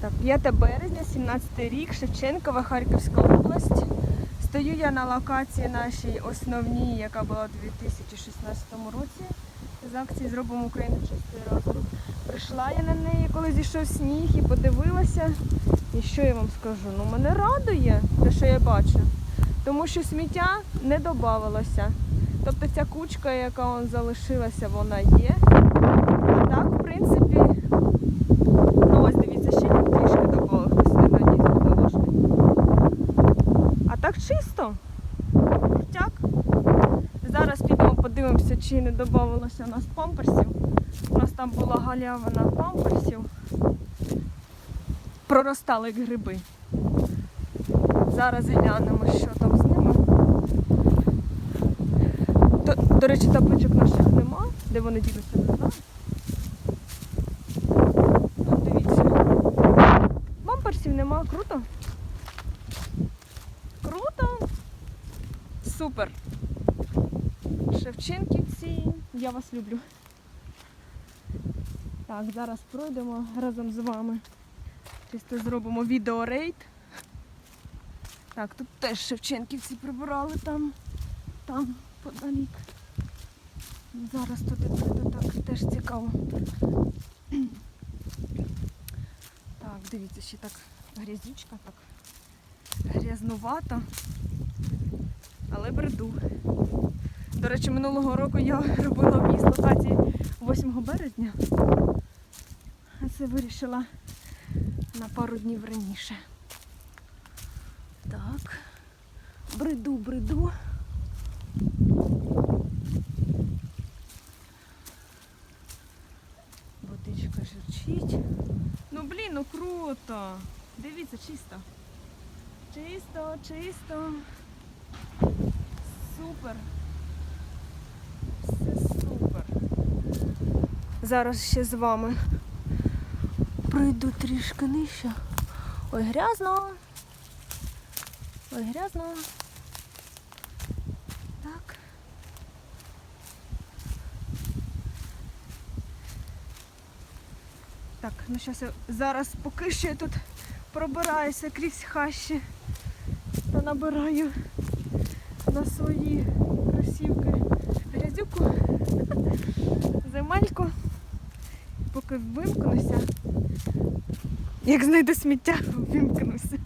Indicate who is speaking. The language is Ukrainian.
Speaker 1: Так, 5 березня, 17 рік, Шевченкова, Харківська область. Стою я на локації нашій основній, яка була у 2016 році. З акції Зробимо Україну чистою разом. Прийшла я на неї, коли зійшов сніг і подивилася. І що я вам скажу? Ну, мене радує те, що я бачу. Тому що сміття не додавалося. Тобто ця кучка, яка он залишилася, вона є. А так, в принципі, ну ось дивіться, ще трішки додавали, хтось не доніс до ложки. А так чисто. Крутяк. Зараз підемо подивимося, не додавалося у нас памперсів. У нас там була галявина памперсів. Проростали як гриби. Зараз глянемо, що там з ними. До, до речі, табличок наших нема. Де вони ділися, не знаю. Дивіться. Бамперсів нема, круто. Круто. Супер. Шевченківці, я вас люблю. Так, зараз пройдемо разом з вами. Чисто зробимо відеорейд. Так, тут теж Шевченківці прибирали там, там, подалік. Зараз туди прийду, так теж цікаво. Так, дивіться, ще так грязючка, так грязнувато, але бреду. До речі, минулого року я робила об'їзд локації 8 березня, а це вирішила на пару днів раніше. Так, бреду, бреду. Водичка журчить. Ну блін, ну круто. Дивіться, чисто. Чисто, чисто. Супер. Все супер. Зараз ще з вами пройду трішки нижче. Ой, грязно. Ой, грязно. Так. Так, ну зараз я зараз поки що я тут пробираюся крізь хащі та набираю на свої кросівки вимкнуся, як знайду сміття, вимкнуся.